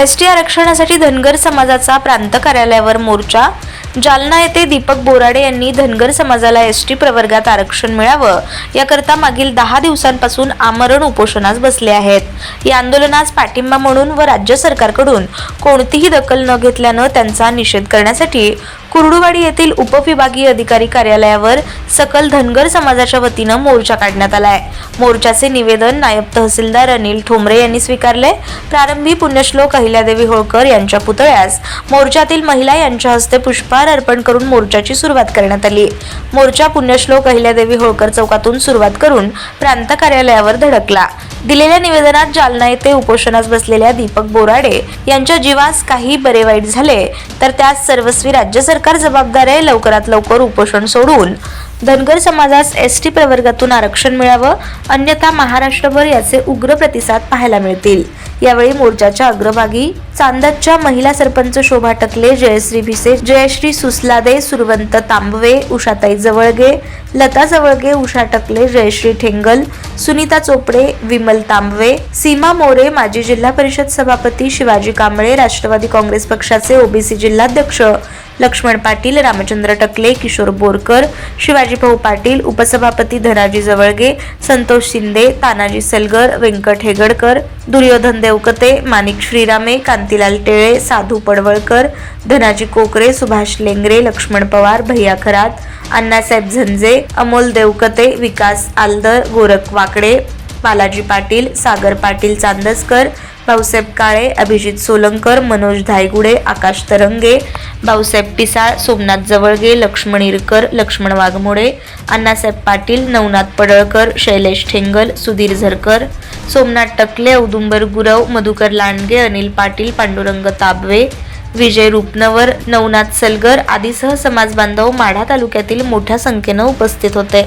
S T आरक्षणासाठी धनगर समाजाचा प्रांत कार्यालयावर मोर्चा. जालना येथे दीपक बोराडे यांनी धनगर समाजाला एस टी प्रवर्गात आरक्षण मिळावं. याकरता मागील दहा दिवसांपासून आमरण उपोषणास बसले आहेत. या आंदोलनास पाठिंबा म्हणून व राज्य सरकारकडून कोणतीही दखल न घेतल्यानं त्यांचा निषेध करण्यासाठी कुर्डुवाडी येथील उपविभागीय अधिकारी कार्यालयावर सकल धनगर समाजाच्या वतीनं मोर्चा काढण्यात आलाय. मोर्चाचे निवेदन नायब तहसीलदार अनिल ठोंबरे यांनी स्वीकारले प्रारंभी पुण्यश्लोक अहिल्यादेवी होळकर यांच्या पुतळ्यास मोर्चातील महिला यांच्या हस्ते पुष्पहार अर्पण करून मोर्चाची सुरुवात करण्यात आली. मोर्चा पुण्यश्लोक अहिल्यादेवी होळकर चौकातून सुरुवात करून प्रांत कार्यालयावर धडकला. दिलेल्या निवेदनात जालना येथे उपोषणास बसलेल्या दीपक बोराडे यांच्या जीवास काही बरे वाईट झाले तर त्यास सर्वस्वी राज्य सरकार जबाबदार आहे लवकरात लवकर उपोषण सोडून. धनगर समाजास एस टी प्रवर्गातून आरक्षण मिळावं अन्यथा महाराष्ट्रभर याचे उग्र प्रतिसाद पाहायला मिळतील. यावेळी मोर्चाच्या अग्रभागी चांदतच्या महिला सरपंच शोभा टकले जयश्री भिसे जयश्री सुसलादे सुरवंत तांबवे उषाताई जवळगे लता जवळगे उषा टकले जयश्री ठेंगल सुनीता चोपडे विमल तांबवे सीमा मोरे माजी जिल्हा परिषद सभापती शिवाजी कांबळे राष्ट्रवादी काँग्रेस पक्षाचे ओबीसी जिल्हाध्यक्ष लक्ष्मण पाटील रामचंद्र टकले किशोर बोरकर शिवाजी भाऊ पाटील उपसभापती धनाजी जवळगे संतोष शिंदे तानाजी सलगर व्यंकट हेगडकर दुर्योधन देवकते माणिक श्रीरामे कांतीलाल टेळे साधू पडवळकर धनाजी कोकरे सुभाष लेंगरे लक्ष्मण पवार भैया खरात अण्णासाहेब झंजे अमोल देवकते विकास आलदर गोरख वाकडे बालाजी पाटील सागर पाटील चांदसकर भाऊसाहेब काळे अभिजित सोलंकर मनोज धायगुडे आकाश तरंगे भाऊसाहेब पिसाळ सोमनाथ जवळगे लक्ष्मण इरकर लक्ष्मण वाघमोडे अण्णासाहेब पाटील नवनाथ पडळकर शैलेश ठेंगल सुधीर झरकर सोमनाथ टकले औदुंबर गुरव मधुकर लांडगे अनिल पाटील पांडुरंग ताबवे विजय रूपनवर नवनाथ सलगर आदीसह समाज बांधव माढा तालुक्यातील मोठ्या संख्येनं उपस्थित होते.